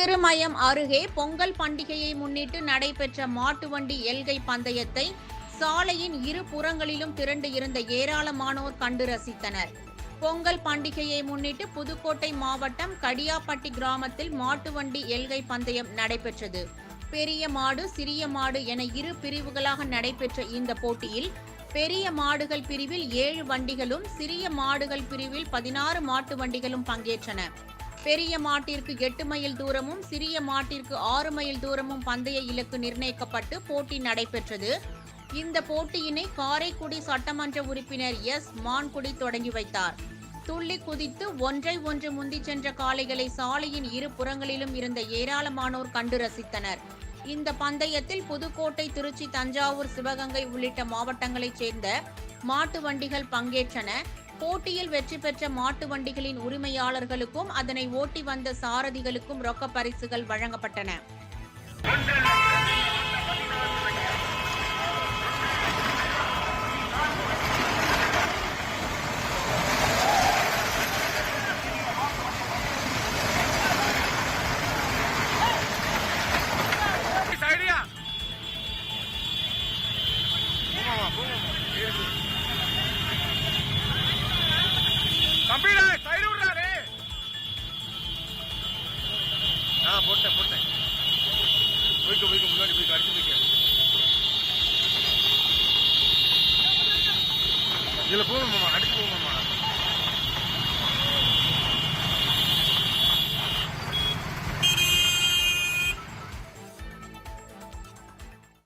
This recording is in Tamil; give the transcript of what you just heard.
திருமயம் அருகே பொங்கல் பண்டிகையை முன்னிட்டு நடைபெற்ற மாட்டு வண்டி எல்கை பந்தயத்தை சாலையின் இரு புறங்களிலும் திரண்டு இருந்த ஏராளமானோர் கண்டு ரசித்தனர். பொங்கல் பண்டிகையை முன்னிட்டு புதுக்கோட்டை மாவட்டம் கடியாப்பட்டி கிராமத்தில் மாட்டு வண்டி எல்கை பந்தயம் நடைபெற்றது. பெரிய மாடு சிறிய மாடு என இரு பிரிவுகளாக நடைபெற்ற இந்த போட்டியில் பெரிய மாடுகள் பிரிவில் ஏழு வண்டிகளும் சிறிய மாடுகள் பிரிவில் பதினாறு மாட்டு வண்டிகளும் பங்கேற்றன. பெரிய மாட்டிற்கு எட்டு மைல் தூரமும் சிறிய மாட்டிற்கு ஆறு மைல் தூரமும் பந்தய இலக்கு நிர்ணயிக்கப்பட்டு போட்டி நடைபெற்றது. இந்த போட்டியினை காரைக்குடி சட்டமன்ற உறுப்பினர் எஸ். மான்குடி தொடங்கி வைத்தார். துள்ளி குதித்து ஒன்றை ஒன்று முந்தி சென்ற காளைகளை சாலையின் இரு புறங்களிலும் இருந்த ஏராளமானோர் கண்டு ரசித்தனர். இந்த பந்தயத்தில் புதுக்கோட்டை திருச்சி தஞ்சாவூர் சிவகங்கை உள்ளிட்ட மாவட்டங்களைச் சேர்ந்த மாட்டு வண்டிகள் பங்கேற்றன. போட்டியில் வெற்றி பெற்ற மாட்டு வண்டிகளின் உரிமையாளர்களுக்கும் அதனை ஓட்டி வந்த சாரதிகளுக்கும் ரொக்க பரிசுகள் வழங்கப்பட்டன. போமாமா போய்க்க போய்க்க முன்னாடி போய்க்க அடிச்சு போய்க்க. இதுல போமாமா அடிச்சு போமாமா